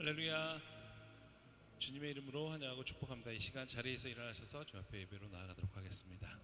할렐루야. 주님의 이름으로 환영하고 축복합니다. 이 시간 자리에서 일어나셔서 주 앞에 예배로 나아가도록 하겠습니다.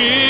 믿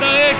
나의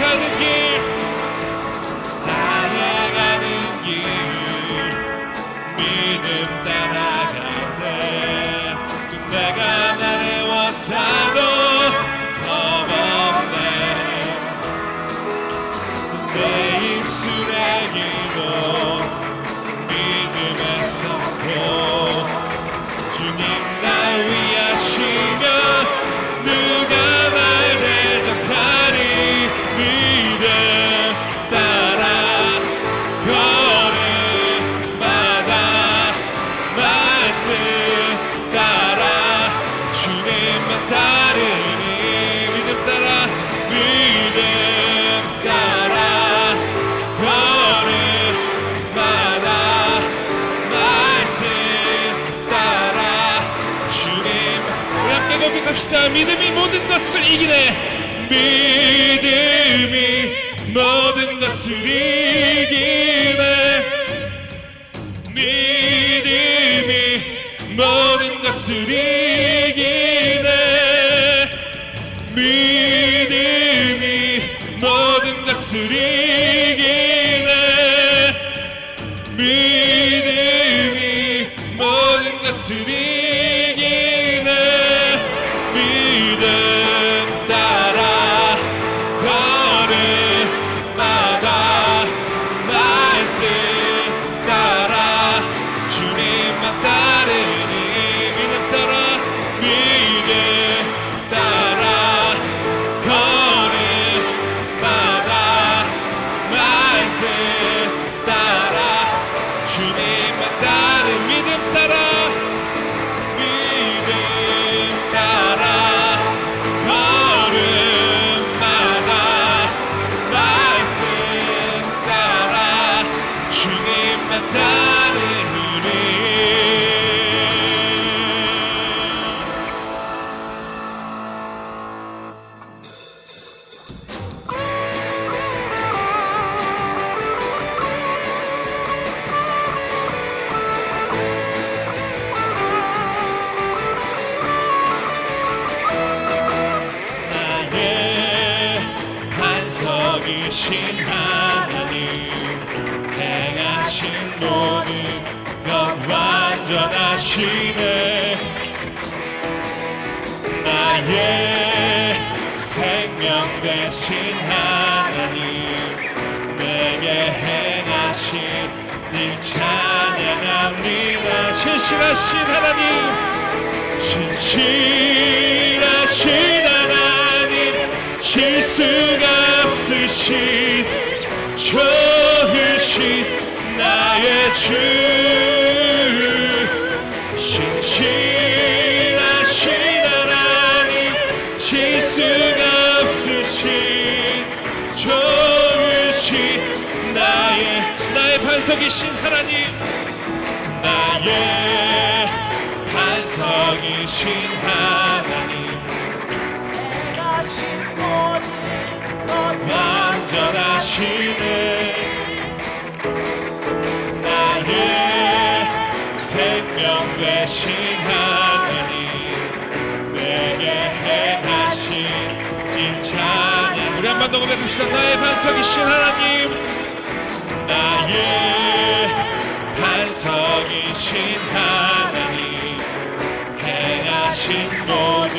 고백합시다. 믿음이 모든 것을 이기네. 믿음이 모든 것을 이기네. 믿음이 모든 것을 이기네. 믿음이 모든 것을 이기네. 믿음이 모든 것을 이기네 주님만 일 찬양합니다. 신실하신 하나님 신실하신 하나님 실수가 없으신 좋으신 나의 주. 신실하신 하나님 실수가 없으신 좋으신 나의 나의 반석이신 하나님 나의 반석이신 하나님 행하신 모든 것 완전하시네. 나의 생명 되신 하나님 내게 행하신 이 찬양 우리 한 번 더 고백합시다. 나의 반석이신 하나님 나의 반석이신 하나님 행하신 모든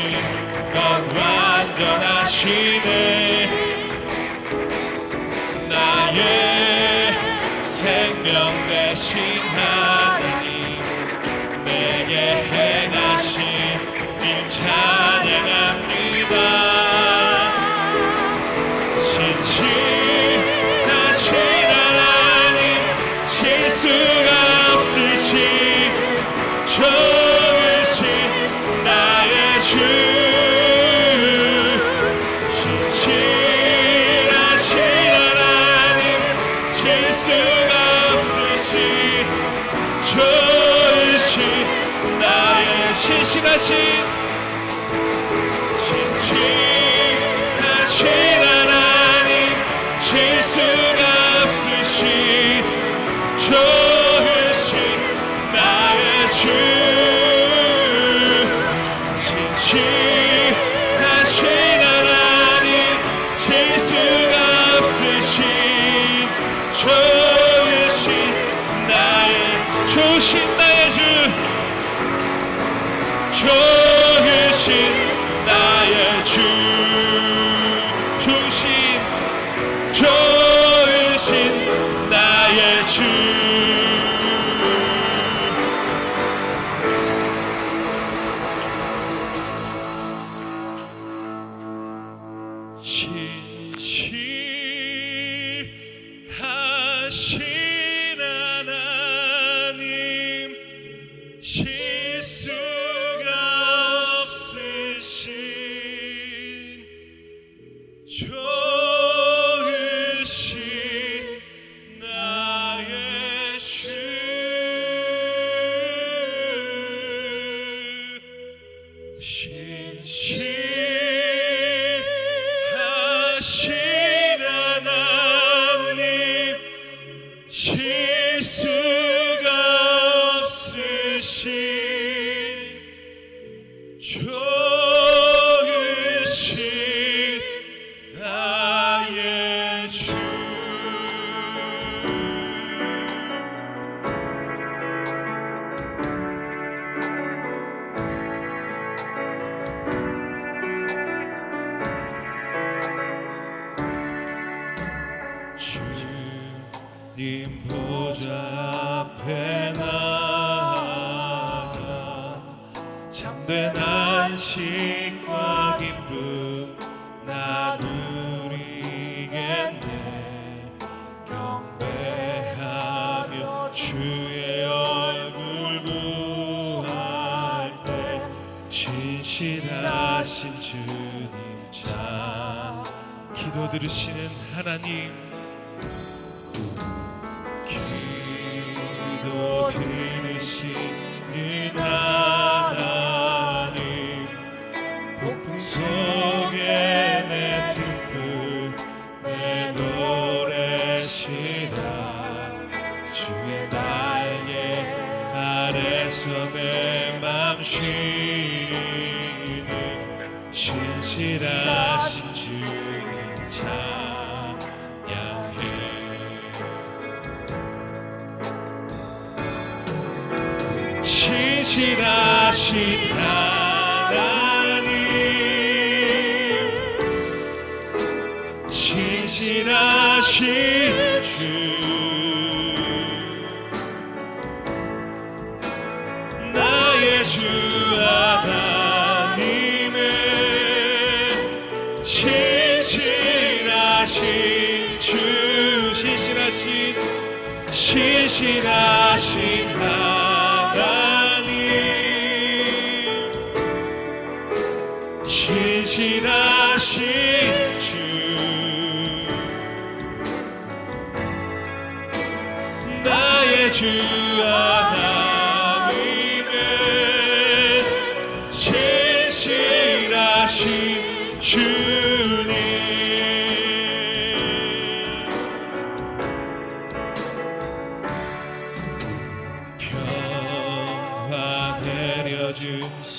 것 완전하시네. 나의 생명 되신 하나님 내게 행하신 일 찬양합니다. 신실 주 주님 보좌 앞에 나가 참된 안식과 기쁨 나누리겠네. 경배하며 주의 얼굴 구할 때 신실하신 주님 참 기도 들으시는 하나님 신실하신 하나님. 신실하신 주. 나의 주 하나님의 신실하신 주. 신실하신 신실하신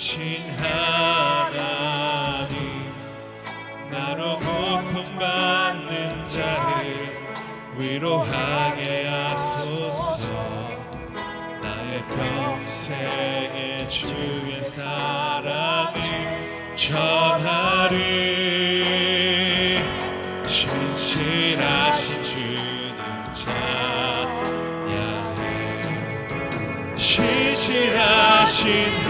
신 하나님 나로 고통받는 자를 위로하게 하소서. 나의 평생의 주의 사랑을 전하리. 신실하신 주님 찬양해 신실하신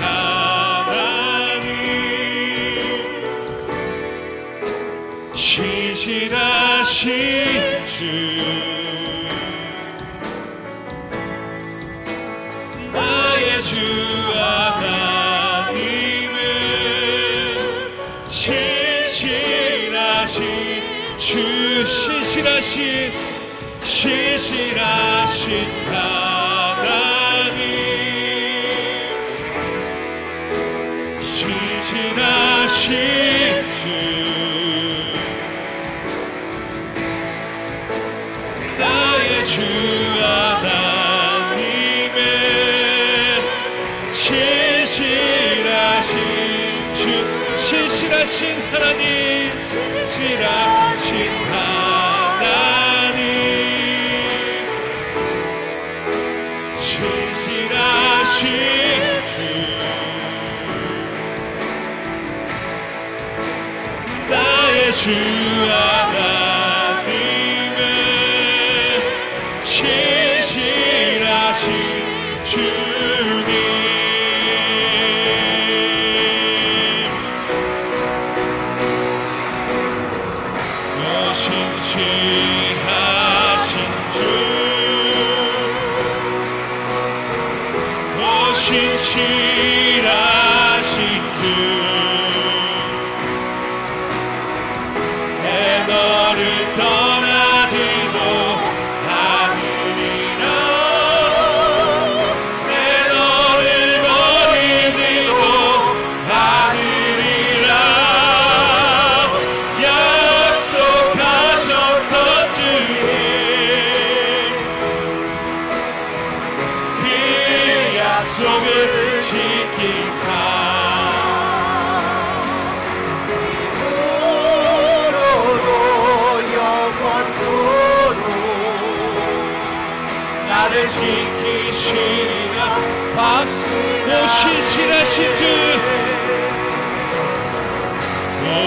change.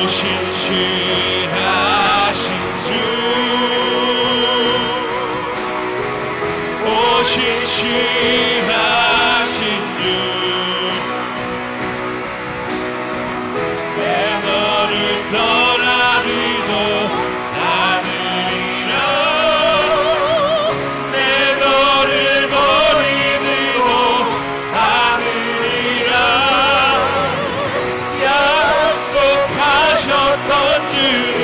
오신 주 thought you.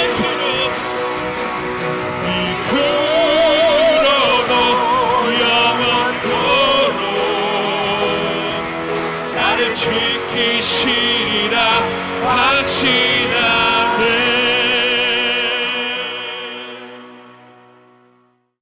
Bye.